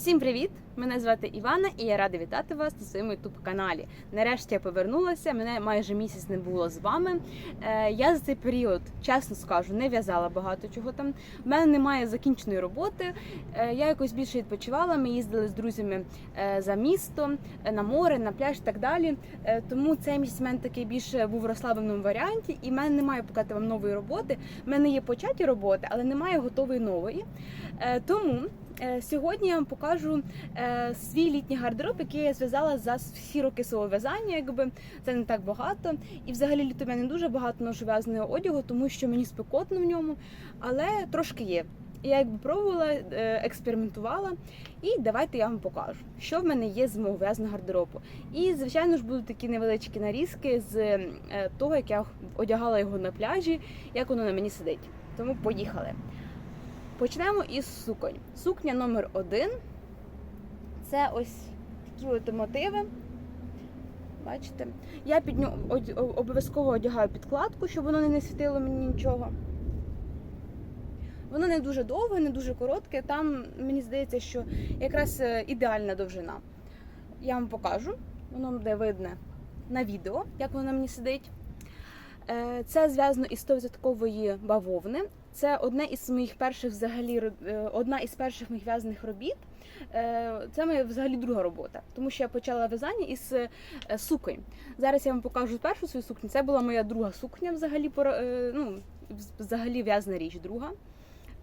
Всім привіт! Мене звати Івана і я рада вітати вас на своєму youtube каналі. Нарешті я повернулася. Мене майже місяць не було з вами. Е, Я за цей період, чесно скажу, не в'язала багато чого там. В мене немає закінченої роботи. Е, Я якось більше відпочивала. Ми їздили з друзями е, за місто, на море, на пляж і так далі. Тому цей місяць в мене такий більше був в розслабленому варіанті, і в мене немає показати вам нової роботи. В мене є початі роботи, але немає готової нової. Тому сьогодні я вам покажу е, свій літній гардероб, який я зв'язала за всі роки свого в'язання. Якби це не так багато. І взагалі літо мене не дуже багато ношу в'язаного одягу, тому що мені спекотно в ньому, але трошки є. Я якби пробувала, е, експериментувала, і давайте я вам покажу, що в мене є з мого в'язаного гардеробу. І, звичайно ж, будуть такі невеличкі нарізки з е, того, як я одягала його на пляжі, як воно на мені сидить. Тому поїхали. Почнемо із суконь. Сукня номер один це ось такі от мотиви. Бачите? Я під нього обов'язково одягаю підкладку, щоб воно не світило мені нічого. Воно не дуже довге, не дуже коротке. Там мені здається, що якраз е, ідеальна довжина. Я вам покажу. Воно буде видно на відео, як воно мені сидить. Е, Це зв'язано із 100% бавовни. Це одне із моїх перших взагалі е, одна із перших моїх в'язаних робіт. Е, Це моя взагалі друга робота, тому що я почала в'язання із е, суконь. Зараз я вам покажу першу свою сукню. Це була моя друга сукня, взагалі ну, взагалі в'язана річ друга.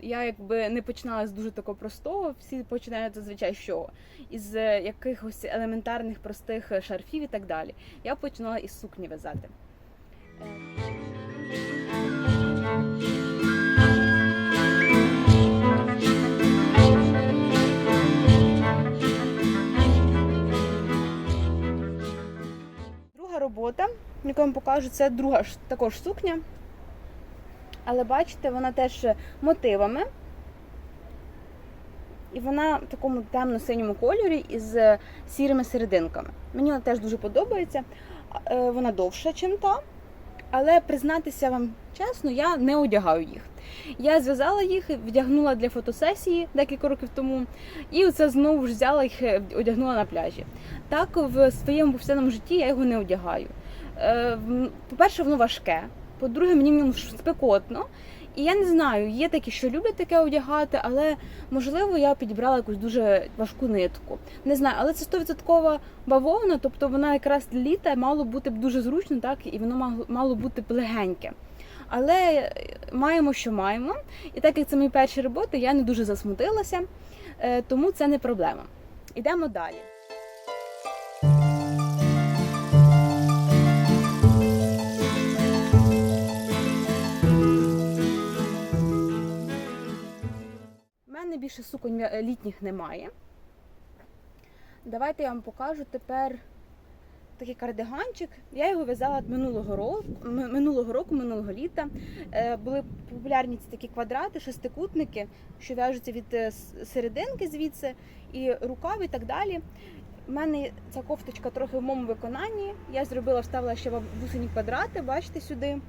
Я якби не починала з дуже такого простого. Всі починають зазвичай з? Із якихось елементарних простих шарфів і так далі. Я починала із сукні в'язати. Яку я вам покажу, це друга ж також сукня. Але бачите, вона теж мотивами. І вона в такому темно-синьому кольорі із е, сірими серединками. Мені вона теж дуже подобається. Е, Вона довша, ніж та. Але признатися вам чесно, я не одягаю їх. Я зв'язала їх, вдягнула для фотосесії декілька років тому, і оце знову ж взяла їх, е, одягнула на пляжі. Так в своєму повсякденному житті я його не одягаю. Е, По-перше, воно важке. По-друге, мені в ньому спекотно. І я не знаю, є такі, що люблять таке одягати, але можливо я підібрала якусь дуже важку нитку. Не знаю, але це 100% бавовна, тобто вона якраз літа мало бути б дуже зручно, так і воно мало- бути б легеньке. Але е, маємо, що маємо. І так як це мої перші роботи, я не дуже засмутилася, е, тому це не проблема. Ідемо далі. Більше суконь е, літніх немає. Давайте я вам покажу тепер такий кардиганчик. Я його в'язала минулого року, минулого року, минулого літа. Е, Були популярні ці такі квадрати, шестикутники, що в'яжуться від е, серединки звідси, і рукав і так далі. У мене ця кофточка трохи в моєму виконанні. Я зробила, вставила ще бусині квадрати, бачите, сюди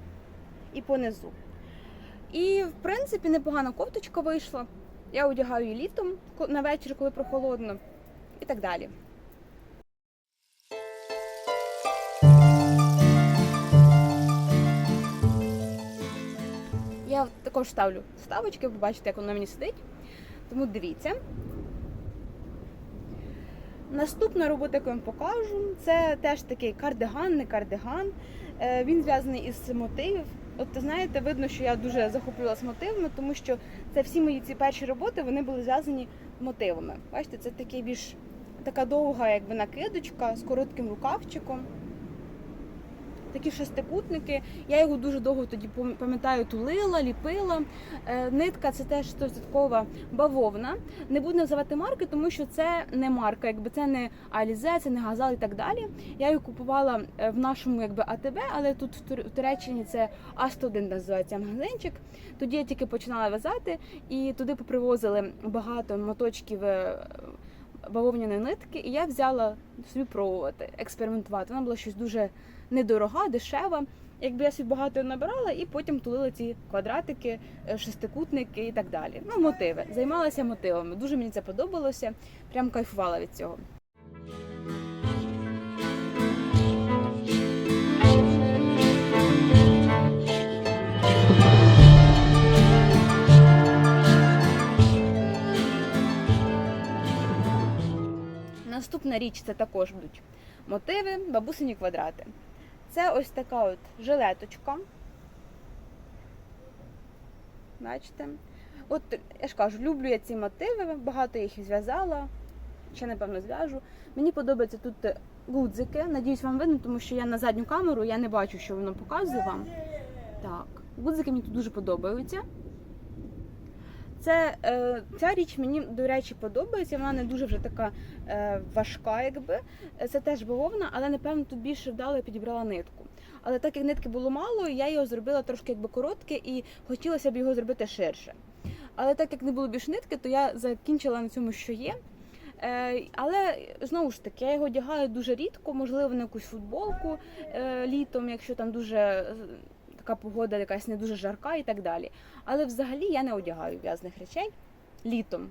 і понизу. І, в принципі, непогана кофточка вийшла. Я одягаю її літом на вечір, коли прохолодно, і так далі. Я також ставлю вставочки, ви бачите, як воно мені сидить. Тому дивіться. Наступна робота, яку я вам покажу, це теж такий кардиган, не кардиган. Е, Він зв'язаний із мотивів. От знаєте, видно, що я дуже захоплювалася мотивами, тому що це всі мої ці перші роботи вони були зв'язані мотивами. Бачите, це такий більш така довга, якби накидочка з коротким рукавчиком. Такі шестикутники. Я його дуже довго тоді пам- пам'ятаю, тулила, ліпила. Е, Нитка це теж 100% бавовна. Не буду називати марки, тому що це не марка, якби це не Алізе, це не Газал і так далі. Я її купувала е, в нашому якби АТБ, але тут в Тур- в Туреччині це А101 називається магазинчик. Тоді я тільки починала в'язати, і туди попривозили багато моточків. Бавовняної нитки, і я взяла собі пробувати, експериментувати. Вона була щось дуже недорога, дешева. Якби я собі багато набирала, і потім тулила ці квадратики, е, шестикутники і так далі. Ну, мотиви. Займалася мотивами. Дуже мені це подобалося. Прям кайфувала від цього. Наступна річ це також будуть мотиви, бабусині квадрати. Це ось така от жилеточка. Бачите? От я ж кажу, люблю я ці мотиви, багато їх зв'язала, ще напевно зв'яжу. Мені подобаються тут гудзики. Надіюсь, вам видно, тому що я на задню камеру я не бачу, що воно показує вам. Так, гудзики мені тут дуже подобаються. Це, е, ця річ мені, до речі, подобається. Вона не дуже вже така е, важка, якби. Це теж бавовна, але напевно тут більше вдало я підібрала нитку. Але так як нитки було мало, я його зробила трошки якби коротке і хотілося б його зробити ширше. Але так як не було більш нитки, то я закінчила на цьому, що є. Е, але знову ж таки, я його одягаю дуже рідко, можливо, на якусь футболку літом, якщо там дуже така погода якась не дуже жарка і так далі. Але взагалі я не одягаю в'язаних речей літом.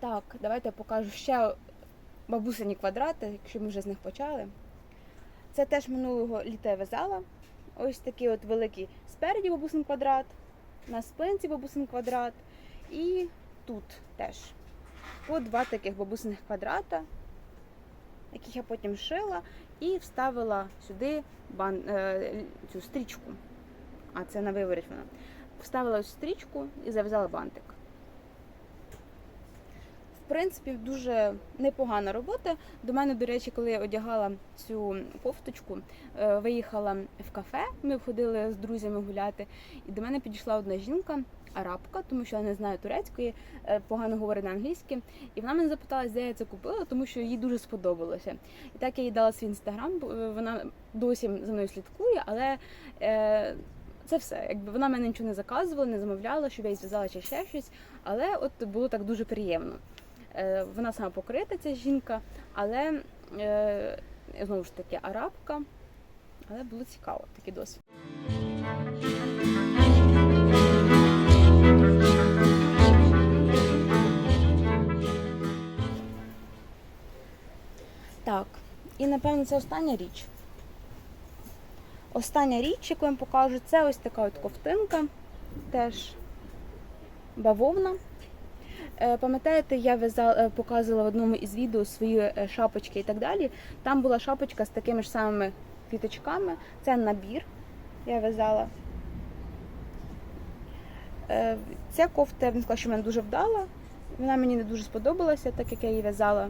Так, давайте я покажу ще бабусині квадрати, якщо ми вже з них почали. Це теж минулого літа я в'язала. Ось такий от великий спереді бабусин квадрат, на спинці бабусин квадрат і тут теж. По два таких бабусиних квадрата, яких я потім шила і вставила сюди бан, е, цю стрічку. А це на виворіт вона. Вставила стрічку і зав'язала бантик. Принципі, дуже непогана робота. До мене, до речі, коли я одягала цю кофточку, е, виїхала в кафе. Ми ходили з друзями гуляти, і до мене підійшла одна жінка, арабка, тому що я не знаю турецької, е, погано говорить на англійській. І вона мене запитала, де я це купила, тому що їй дуже сподобалося. І так я їй дала свій інстаграм. е, Вона досі за мною слідкує, але. Це все. Якби вона мене нічого не заказувала, не замовляла, щоб я їй зв'язала чи ще щось. Але от було так дуже приємно. Е, Вона сама покрита, ця жінка, але е, знову ж таки арабка. Але було цікаво такий досвід. Так, і напевно це остання річ. Остання річ, яку я вам покажу, це ось така от ковтинка, теж бавовна. Е, Пам'ятаєте, я в'язала, е, показувала в одному із відео свої е, шапочки і так далі. Там була шапочка з такими ж самими квіточками. Це набір. Я в'язала. Ця кофта, я б не сказала, що мене дуже вдала. Вона мені не дуже сподобалася, так як я її в'язала.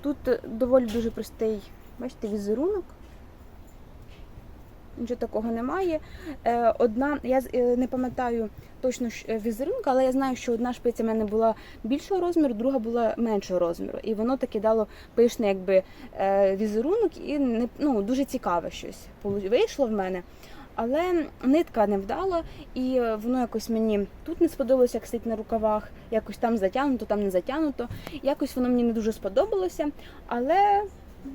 Тут доволі дуже простий, бачите, візерунок. Нічого такого немає. Е, Одна, я е, не пам'ятаю точно е, візерунка, але я знаю, що одна шпиця в мене була більшого розміру, друга була меншого розміру. І воно таки дало пишний якби, візерунок і ну, дуже цікаве щось вийшло в мене. Але нитка не вдала, і воно якось мені тут не сподобалося, як сидить на рукавах, якось там затягнуто, там не затягнуто. Якось воно мені не дуже сподобалося, але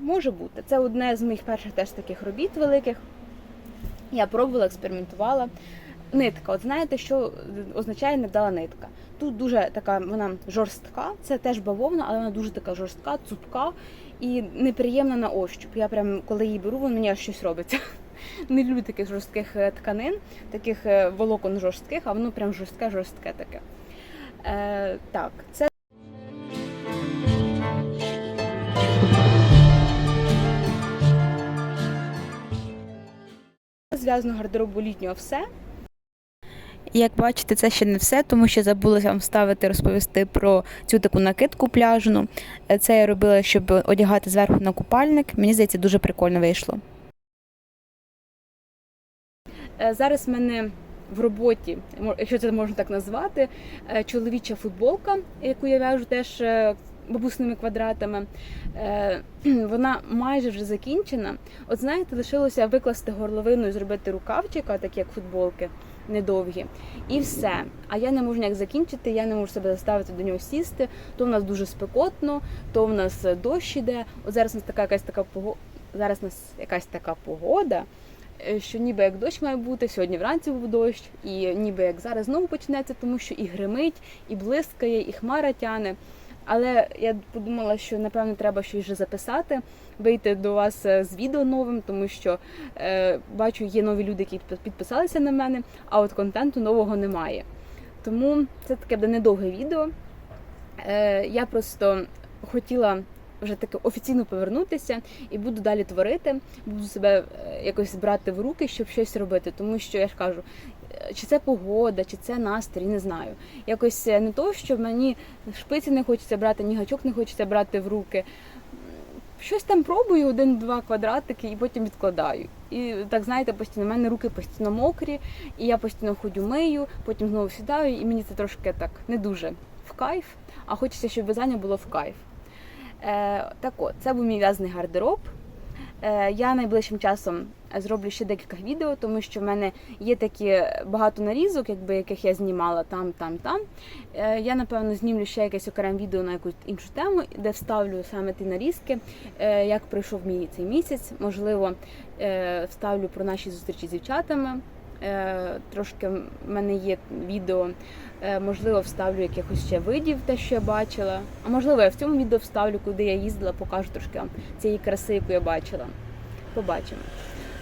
може бути. Це одне з моїх перших теж таких робіт великих. Я пробувала, експериментувала. Нитка, от знаєте, що означає невдала нитка? Тут дуже така вона жорстка, це теж бавовна, але вона дуже така жорстка, цупка і неприємна на ощуп. Я прям коли її беру, воно мені аж щось робиться. Не люблю таких жорстких е, тканин, таких е, волокон жорстких, а воно прям жорстке, жорстке таке. Е, так, це зв'язано гардеробу літнього все. Як бачите, це ще не все, тому що забулася вам ставити розповісти про цю таку накидку пляжну. Е, Це я робила, щоб одягати зверху на купальник. Мені здається, дуже прикольно вийшло. Е, Зараз в мене в роботі, якщо це можна так назвати, е, чоловіча футболка, яку я в'яжу теж бабусними квадратами. Е, Вона майже вже закінчена. От знаєте, лишилося викласти горловину і зробити рукавчика, так як футболки недовгі, і все. А я не можу ніяк закінчити, я не можу себе заставити до нього сісти. То в нас дуже спекотно, то в нас е, дощ іде. От зараз у нас така якась така погода. Зараз у нас якась така погода, е, що ніби як дощ має бути. Сьогодні вранці був дощ, і ніби як зараз знову почнеться, тому що і гримить, і блискає, і хмара тяне. Але я подумала, що напевно треба щось вже записати, вийти до вас е, з відео новим, тому що е, бачу, є нові люди, які підписалися на мене, а от контенту нового немає. Тому це таке буде недовге відео. Е, я просто хотіла вже таки офіційно повернутися і буду далі творити, буду себе е, якось брати в руки, щоб щось робити. Тому що я ж кажу, чи це погода, чи це настрій, не знаю. Якось е, не то, що мені шпиці не хочеться брати, ні гачок не хочеться брати в руки. Щось там пробую, один-два квадратики, і потім відкладаю. І так знаєте, постійно в мене руки постійно мокрі, і я постійно ходю мию, потім знову сідаю, і мені це трошки так не дуже в кайф, а хочеться, щоб в'язання було в кайф. Е, так от, це був мій в'язаний гардероб. Е, я найближчим часом зроблю ще декілька відео, тому що в мене є такі багато нарізок, якби яких я знімала там, там, там. Е, я напевно знімлю ще якесь окреме відео на якусь іншу тему, де вставлю саме ті нарізки, е, як пройшов мій цей місяць. Можливо, е, вставлю про наші зустрічі з дівчатами. Трошки в мене є відео, можливо, вставлю якихось ще видів, те, що я бачила. А можливо, я в цьому відео вставлю, куди я їздила, покажу трошки вам цієї краси, яку я бачила. Побачимо.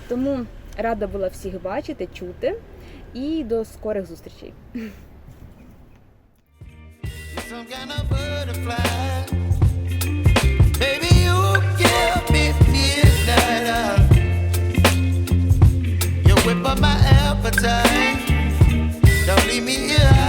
Тому рада була всіх бачити, чути і до скорих зустрічей. whip up my appetite. Don't leave me here.